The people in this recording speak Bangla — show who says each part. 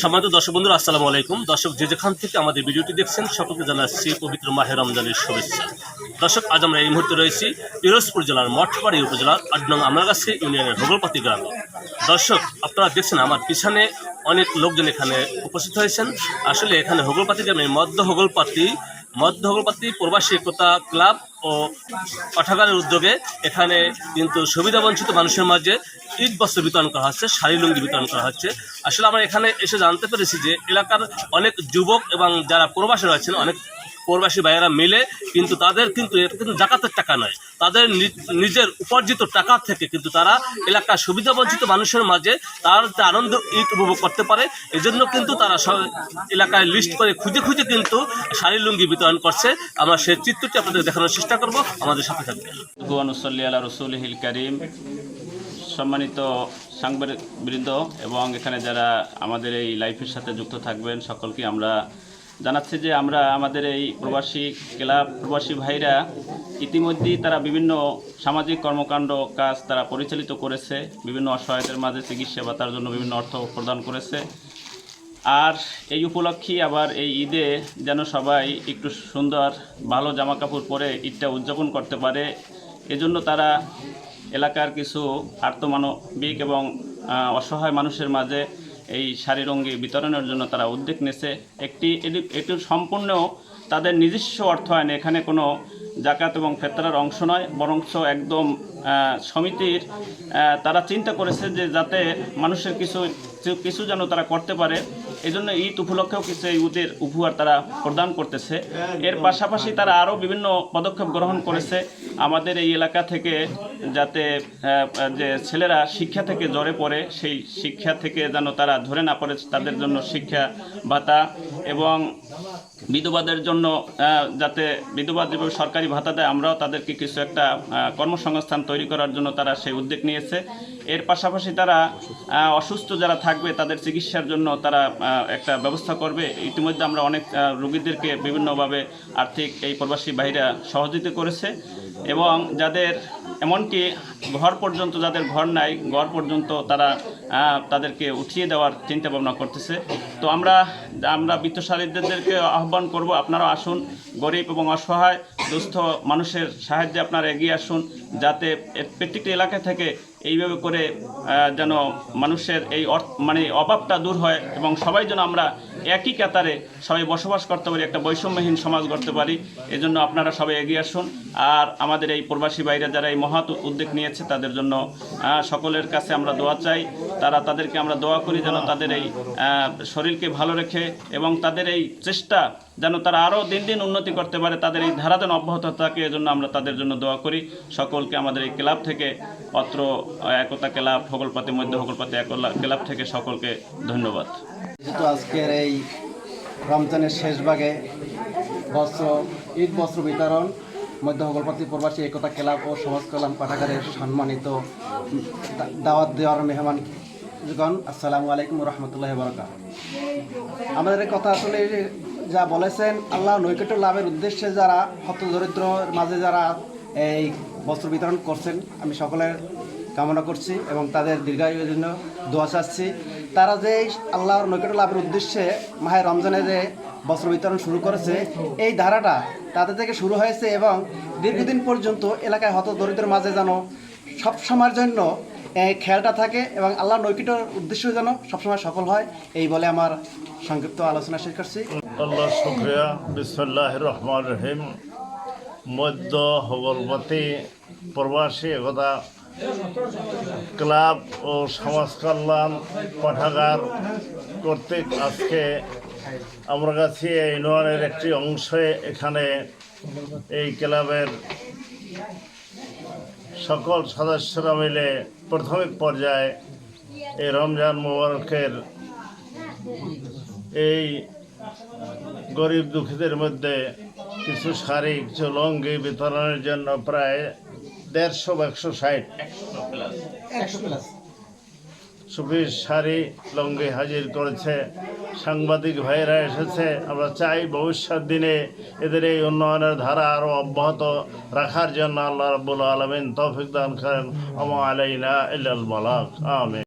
Speaker 1: সম্মানিত দর্শক বন্ধুরা, আসসালামু আলাইকুম। দর্শক, যে যেখান থেকে আমাদের ভিডিওটি দেখছেন, সকলকে জানাচ্ছি পবিত্র মাহের রমজানের শুভেচ্ছা। দর্শক, আজ আমরা এই মুহূর্তে রয়েছি পিরোজপুর জেলার মঠবাড়ি উপজেলার আট নং আমরাগাছি ইউনিয়নের হোগলপাতি গ্রামে। দর্শক, আপনারা দেখছেন আমার পিছনে অনেক লোকজন এখানে উপস্থিত হয়েছেন। আসলে এখানে হোগলপাতি গ্রামে মধ্য হোগলপাতি মধ্য হোগলপাতি প্রবাসী একতা ক্লাব ও পাঠাগারের উদ্যোগে এখানে কিন্তু সুবিধাবঞ্চিত মানুষের মাঝে ঈদ বস্ত্র বিতরণ করা হচ্ছে, শাড়ি, লুঙ্গি বিতরণ করা হচ্ছে। আসলে আমরা এখানে এসে জানতে পেরেছি যে এলাকার অনেক যুবক এবং যারা প্রবাসী রয়েছেন, অনেক প্রবাসী ভাইয়েরা মিলে, কিন্তু তাদের কিন্তু এটা কিন্তু জাকাতের টাকা নয়। তাদের নিজের উপার্জিত টাকা থেকে কিন্তু তারা এলাকার সুবিধাবঞ্চিত মানুষের মাঝে তার আনন্দ ঈদ উপভোগ করতে পারে, এজন্য কিন্তু তারা সব এলাকায় লিস্ট করে খুঁজে খুঁজে কিন্তু শাড়ি লুঙ্গি বিতরণ করছে। আমরা সেই চিত্রটি আপনাদের দেখানোর চেষ্টা করব। আমাদের সাথে
Speaker 2: রসুলহিল করিম। সম্মানিত সাংবাদিকবৃন্দ এবং এখানে যারা আমাদের এই লাইফের সাথে যুক্ত থাকবেন, সকলকে আমরা জানাচ্ছি যে আমরা আমাদের এই প্রবাসী ক্লাব, প্রবাসী ভাইরা ইতিমধ্যেই তারা বিভিন্ন সামাজিক কর্মকাণ্ড কাজ তারা পরিচালিত করেছে, বিভিন্ন অসহায়তার মাঝে চিকিৎসা বা তার জন্য বিভিন্ন অর্থ প্রদান করেছে। আর এই উপলক্ষে আবার এই ঈদে যেন সবাই একটু সুন্দর ভালো জামা কাপড় পরে ঈদটা উদযাপন করতে পারে। এজন্য তারা এলাকার কিছু আর্তমানবিক এবং অসহায় মানুষের মাঝে এই শাড়ি রঙ্গি বিতরণের জন্য তারা উদ্যোগ নিয়েছে। একটি এটি সম্পূর্ণ তাদের নিজস্ব অর্থায়ন এখানে কোনো জাকাত এবং ফেতরার অংশ নয়, বরঞ্চ একদম সমিতির তারা চিন্তা করেছে যে যাতে মানুষের কিছু কিছু যেন তারা করতে পারে। এই জন্য ঈদ উপলক্ষেও কিছু এই ঈদের উপহার তারা প্রদান করতেছে। এর পাশাপাশি তারা আরও বিভিন্ন পদক্ষেপ গ্রহণ করেছে। আমাদের এই এলাকা থেকে যাতে যে ছেলেরা শিক্ষা থেকে জ্বরে পড়ে, সেই শিক্ষা থেকে যেন তারা ধরে না পড়ে, তাদের জন্য শিক্ষা ভাতা এবং বিধবাদের জন্য যাতে বিধবা যেভাবে সরকারি ভাতা দেয় আমরাও তাদেরকে কিছু একটা কর্মসংস্থান তৈরি করার জন্য তারা সেই উদ্যোগ নিয়েছে। এর পাশাপাশি তারা অসুস্থ যারা থাকবে তাদের চিকিৎসার জন্য তারা একটা ব্যবস্থা করবে। ইতিমধ্যে আমরা অনেক রুগীদেরকে বিভিন্নভাবে আর্থিক এই প্রবাসী বাহিরা সহযোগিতা করেছে। এবং যাদের, এমনকি ঘর পর্যন্ত যাদের ঘর নাই, ঘর পর্যন্ত তারা তাদেরকে উঠিয়ে দেওয়ার চিন্তা ভাবনা করতেছে। তো আমরা আমরা বিত্তশালীদেরকে আহ্বান করব আপনারা আসুন, গরিব এবং অসহায়, দুস্থ মানুষের সাহায্যে আপনারা এগিয়ে আসুন, যাতে প্রত্যেকটি এলাকা থেকে এইভাবে করে যেন মানুষের এই মানে অভাবটা দূর হয় এবং সবাই যেন আমরা একই কাতারে সবাই বসবাস করতে পারি, একটা বৈষম্যহীন সমাজ গড়তে পারি, এজন্য আপনারা সবাই এগিয়ে আসুন। আর আমাদের এই প্রবাসী বাইরা যারা এই মহৎ উদ্যোগ নিয়েছে, তাদের জন্য সকলের কাছে আমরা দোয়া চাই। তারা তাদেরকে আমরা দোয়া করি যেন তাদের এই শরীরকে ভালো রেখে এবং তাদের এই চেষ্টা যেন তারা আরও দিন দিন উন্নতি করতে পারে তাদের এই ধারা যেন অব্যাহত থাকে এজন্য আমরা তাদের জন্য দোয়া করি। সকলকে আমাদের এই ক্লাব থেকে অত্র একতা ক্লাব, হগলপাতি, মধ্য হগলপাতি একলা ক্লাব থেকে সকলকে ধন্যবাদ।
Speaker 3: যেহেতু আজকের এই রমজানের শেষ ভাগে বস্ত্র, ঈদ বস্ত্র বিতরণ, মধ্য হগলপাতি প্রবাসী একতা ক্লাব ও সমাজ কল্যাণ পাঠাগারের সম্মানিত দাওয়াত দেওয়ার মেহমান আসসালামু আলাইকুম রহমতুল্লাহ বরকা আমাদের কথা আসলে যা বলেছেন আল্লাহ নৈকট্য লাভের উদ্দেশ্যে যারা হত দরিদ্রের মাঝে যারা এই বস্ত্র বিতরণ করছেন, আমি সকলের কামনা করছি এবং তাদের দীর্ঘায়ুর জন্য দোয়া চাচ্ছি। তারা যে আল্লাহর নৈকট্য লাভের উদ্দেশ্যে মাহে রমজানে যে বস্ত্র বিতরণ শুরু করেছে, এই ধারাটা তাদের থেকে শুরু হয়েছে এবং দীর্ঘদিন পর্যন্ত এলাকায় হত দরিদ্রের মাঝে যেন সব সময়ের জন্য খেয়ালটা থাকে এবং আল্লাহ নৈকট্যর উদ্দেশ্য যেন সবসময় সফল হয়, এই বলে আমার সংক্ষিপ্ত আলোচনা শেষ করছি।
Speaker 4: আল্লাহ শুক্রিয়া। বিসমুল্লাহ রহমান রহিম। মধ্য হগলপতি প্রবাসী একতা ক্লাব ও সমাজ কল্যাণ পাঠাগার কর্তৃক আজকে আমরা কাছে ইউনিয়নের একটি অংশে এখানে এই ক্লাবের সকল সদস্যরা মিলে প্রাথমিক পর্যায়ে এই রমজান মোবারকের এই গরিব দুঃখীদের মধ্যে কিছু শাড়ি কিছু লঙ্গি বিতরণের জন্য প্রায় দেড়শো বা একশো ষাট সুফিস শাড়ি লঙ্গি হাজির করেছে। সাংবাদিক ভাইরা এসেছে আমরা চাই ভবিষ্যৎ দিনে এদের এই উন্নয়নের ধারা আরও অব্যাহত রাখার জন্য আল্লাহ রব্বুল আলমিন তৌফিক দান করেন। আমা আলাইনা ইল্লাল বালাক আমিন।